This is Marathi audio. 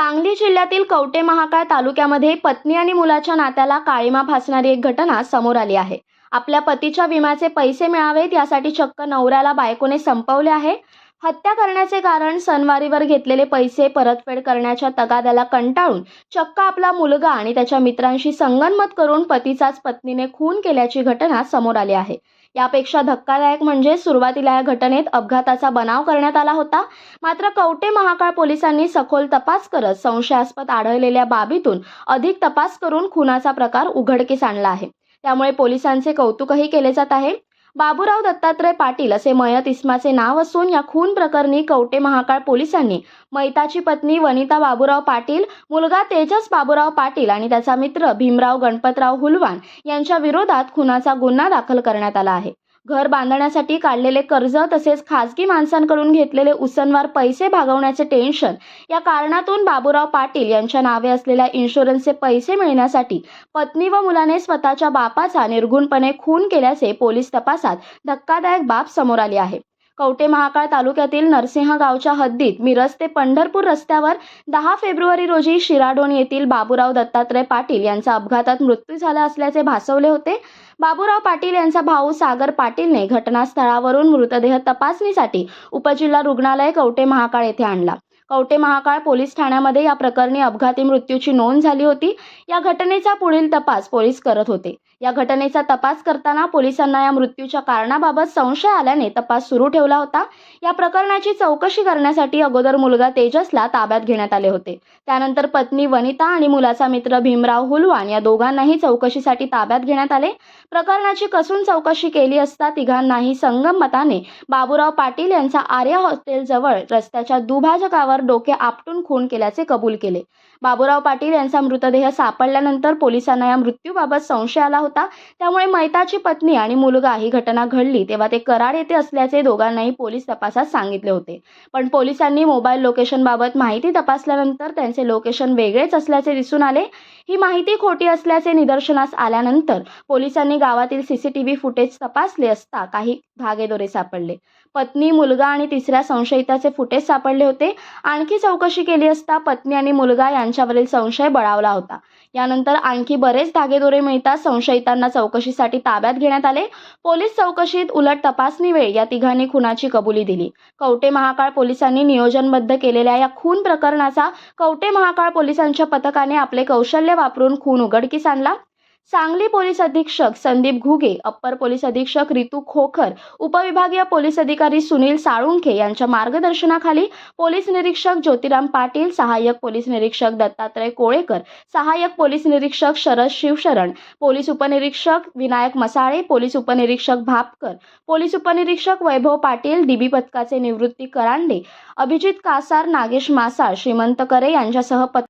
सांगली जिल्ह्यातील कवटे महाकाळ तालुक्यामध्ये पत्नी आणि मुलाच्या नात्याला काळीमा फासणारी एक घटना समोर आली आहे. आपल्या पतीच्या विम्याचे पैसे मिळावेत यासाठी चक्क नवऱ्याला बायकोने संपवले आहे. हत्या करण्याचे कारण सणवारीवर घेतलेले पैसे परतफेड करण्याच्या तगाद्याला कंटाळून चक्क आपला मुलगा आणि त्याच्या मित्रांशी संगनमत करून पतीचाच पत्नीने खून केल्याची घटना समोर आली आहे. यापेक्षा धक्कादायक म्हणजे सुरुवातीला या घटनेत अपघाताचा बनाव करण्यात आला होता. मात्र कवटे महाकाळ पोलिसांनी सखोल तपास करत संशयास्पद आढळलेल्या बाबीतून अधिक तपास करून खुनाचा प्रकार उघडकीस आणला आहे. त्यामुळे पोलिसांचे कौतुकही केले जात आहे. बाबूराव दत्तात्रय पाटील असे मयत इस्माचे नाव असून या खून प्रकरणी कवटे महाकाळ पोलिसांनी मैताची पत्नी वनिता बाबूराव पाटील मुलगा तेजस बाबूराव पाटील आणि त्याचा मित्र भीमराव गणपतराव हुलवान यांच्या विरोधात खुनाचा गुन्हा दाखल करण्यात आला आहे. घर बांधण्यासाठी काढलेले कर्ज तसेच खासगी माणसांकडून घेतलेले उसनवार पैसे भागवण्याचे टेन्शन या कारणातून बाबूराव पाटील यांच्या नावे असलेल्या इन्शुरन्सचे पैसे मिळण्यासाठी पत्नी व मुलाने स्वतःच्या बापाचा निर्गुणपणे खून केल्याचे पोलीस तपासात धक्कादायक बाब समोर आली आहे. कवटे महाकाळ तालुक्यातील नरसिंह गावच्या हद्दीत मिरज ते पंढरपूर रस्त्यावर दहा फेब्रुवारी रोजी शिराडोण येथील बाबूराव दत्तात्रय पाटील यांचा अपघातात मृत्यू झाला असल्याचे भासवले होते. बाबूराव पाटील यांचा भाऊ सागर पाटीलने घटनास्थळावरून मृतदेह तपासणीसाठी उपजिल्हा रुग्णालय कवटे महाकाळ येथे आणला. कवटे महाकाळ पोलीस ठाण्यामध्ये या प्रकरणी अपघाती मृत्यूची नोंद झाली होती. या घटनेचा पुढील तपास पोलीस करत होते. या घटनेचा तपास करताना पोलिसांना या मृत्यूच्या कारणाबाबत संशय आल्याने तपास सुरू ठेवला होता. या प्रकरणाची चौकशी करण्यासाठी अगोदर मुलगा तेजसला ताब्यात घेण्यात आले होते. त्यानंतर पत्नी वनिता आणि मुलाचा मित्र भीमराव हुलवान या दोघांनाही चौकशीसाठी ताब्यात घेण्यात आले. प्रकरणाची कसून चौकशी केली असता तिघांनाही संगम मताने बाबूराव पाटील यांचा आर्या हॉस्टेलजवळ रस्त्याच्या दुभाजकावर डोके आपटून खून केल्याचे कबूल केले. बाबूराव पाटील यांचा मृतदेह सापडल्यानंतर पोलिसांना या मृत्यूबाबत संशय आला होता. त्यामुळे मैताची पत्नी आणि मुलगा ही घटना घडली तेव्हा ते कराड येथे असल्याचे दोघांनाही पोलीस तपासात सांगितले होते. पण पोलिसांनी मोबाईल लोकेशनबाबत माहिती तपासल्यानंतर त्यांचे लोकेशन वेगळेच असल्याचे दिसून आले. ही माहिती खोटी असल्याचे निदर्शनास आल्यानंतर पोलिसांनी गावातील सीसीटीव्ही फुटेज तपासले असता काही धागेदोरे सापडले. पत्नी मुलगा आणि तिसऱ्या संशयिताचे फुटेज सापडले होते. आणखी चौकशी केली असता पत्नी आणि मुलगा यांच्यावरील संशय बळावला होता. यानंतर आणखी बरेच धागेदोरे मिळताच संशयितांना चौकशीसाठी ताब्यात घेण्यात आले. पोलीस चौकशीत उलट तपासणी वेळ या तिघांनी खुनाची कबुली दिली. कवटे महाकाळ पोलिसांनी नियोजनबद्ध केलेल्या या खून प्रकरणाचा कवटे महाकाळ पोलिसांच्या पथकाने आपले कौशल्य वापरून खून उघडकीस आणला. सांगली पोलीस अधीक्षक संदीप घुगे अप्पर पोलीस अधीक्षक रितू खोखर उपविभागीय पोलीस अधिकारी सुनील साळुंखे यांच्या मार्गदर्शनाखाली पोलीस निरीक्षक ज्योतिराम पाटील सहाय्यक पोलीस निरीक्षक दत्तात्रय कोळेकर सहाय्यक पोलीस निरीक्षक शरद शिवशरण पोलीस उपनिरीक्षक विनायक मसाळे पोलीस उपनिरीक्षक भापकर पोलीस उपनिरीक्षक वैभव पाटील डीबी पथकाचे निवृत्ती करांडे अभिजित कासार नागेश मासाळ श्रीमंत करे यांच्यासह पथ